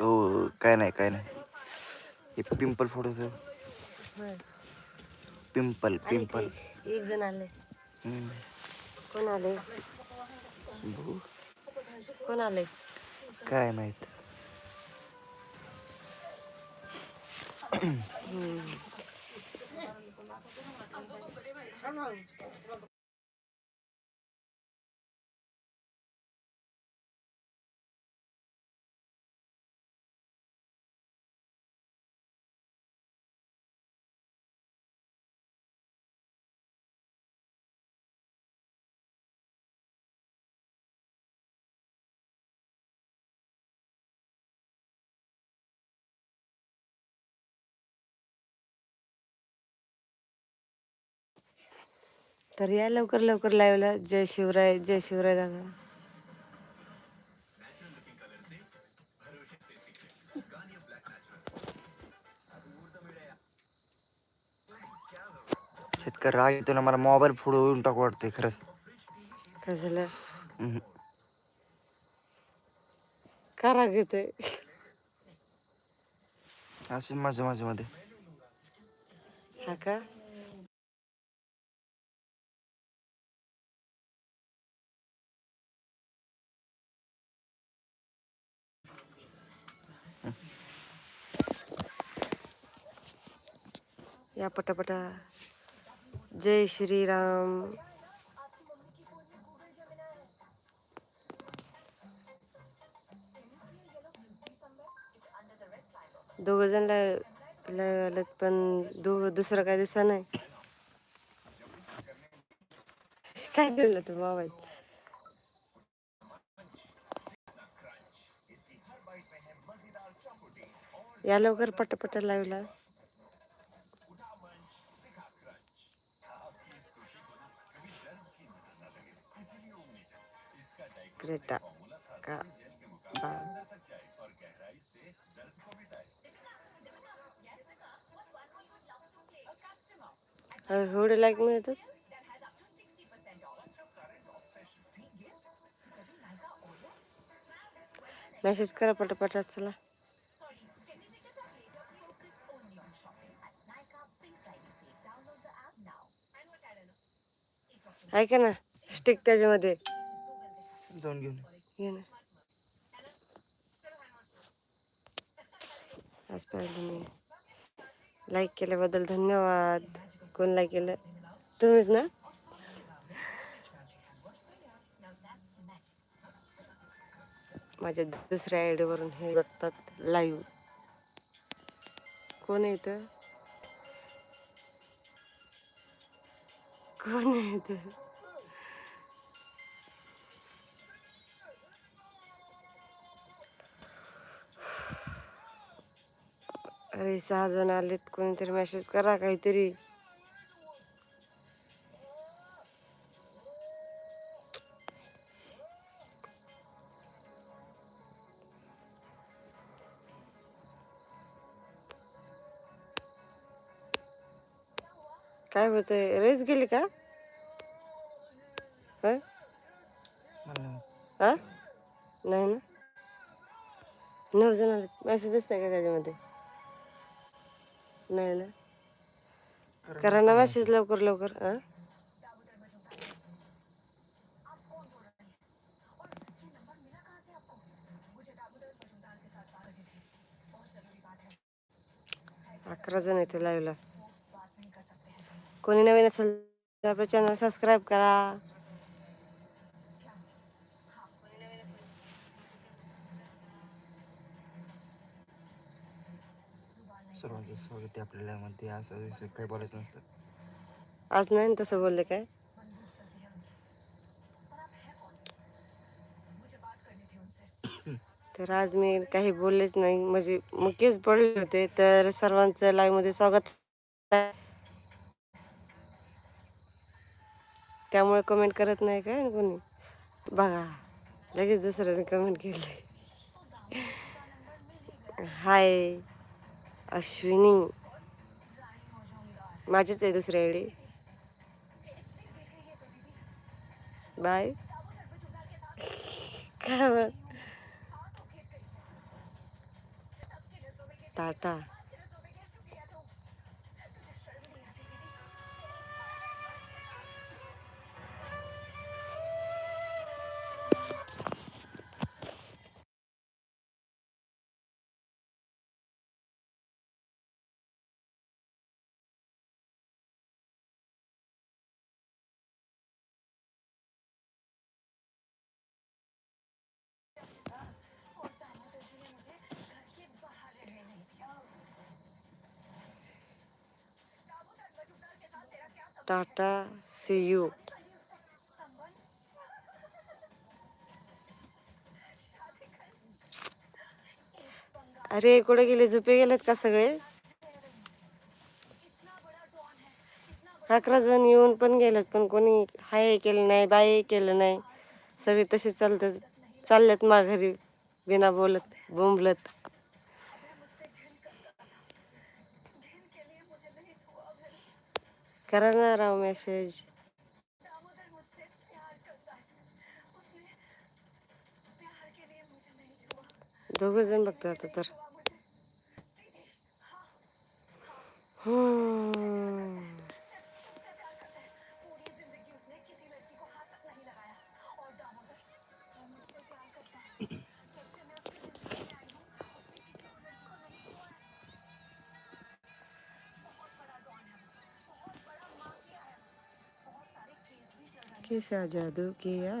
हो काय नाही काय नाही हे पिंपल फोडत. Pimple pimple. एक जण आले. कोण आले. कोण आले काय माहीत तर या लवकर लवकर लाईव्हला जय शिवराय जय शिवराय दादा. शेतकरी राग येतो ना मला मोबाईल फोडून टाकू वाटते खरंच. काय झालं? हम्म. का राग येतोय? अशी माझ्या माझ्या मध्ये. हा का? या पटापटा. जय श्रीराम. दोघं जण आलेत पण दो दुसरं काय दिसा नाही. काय केलं तू मोबाईल या लवकर पटापट लावला. क्रेटा का बा एवढे लाईक मिळतात मेसेज करा पटापट चला ऐका ना स्टिक त्याच्यामध्ये जाऊन घेऊन ये. ना. आज पाहिलं नाही लाईक केल्याबद्दल धन्यवाद. कोण लाईक केलं? तुम्हीच ना? माझ्या दुसऱ्या आय वरून हे बघतात लाईव्ह कोण आहे कोण आहे अरे सहा जण आलेत कोणीतरी मेसेज करा काहीतरी. काय होतंय? रेस गेली का? नाही. हा? नाही ना? नऊ जण आले मेसेज दिसतंय का त्याच्यामध्ये? नाही ना? करा ना मेसेज लवकर लवकर हा? अकरा जण येते लाईव्हला कोणी नवीन असेल तर आपलं चॅनल सबस्क्राईब करा. सर्वांचं स्वागत आहे आपल्याला. मध्ये असं विषय काही बोलायचं नसतं. आज नाही ना तसं बोलले काय? तर आज मी काही बोललेच नाही. म्हणजे मुकेच पडले होते तर सर्वांचं लाईव्हमध्ये स्वागत. त्यामुळे कमेंट करत नाही काय कोणी? बघा लगेच दुसऱ्याने कमेंट केली. हाय अश्विनी. माझीच आहे दुसरी आय डी बाय. काय टाटा. Tata C you. अरे कुठे गेले? झोपे गेलेत का सगळे? अकरा जण येऊन पण गेलेत पण कोणी हाय केलं नाही बाय केलं नाही. सगळे तसे चालतात चालल्यात माघारी बिना बोलत बोंबलत. करा ना राव मेसेज। दोघ जण बघतात आता तर। कैसा जादू किया।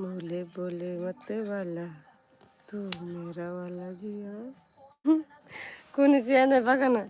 बोले बोले मत वाला तू मेरा वाला जिया। कोणीच या नाही बघा ना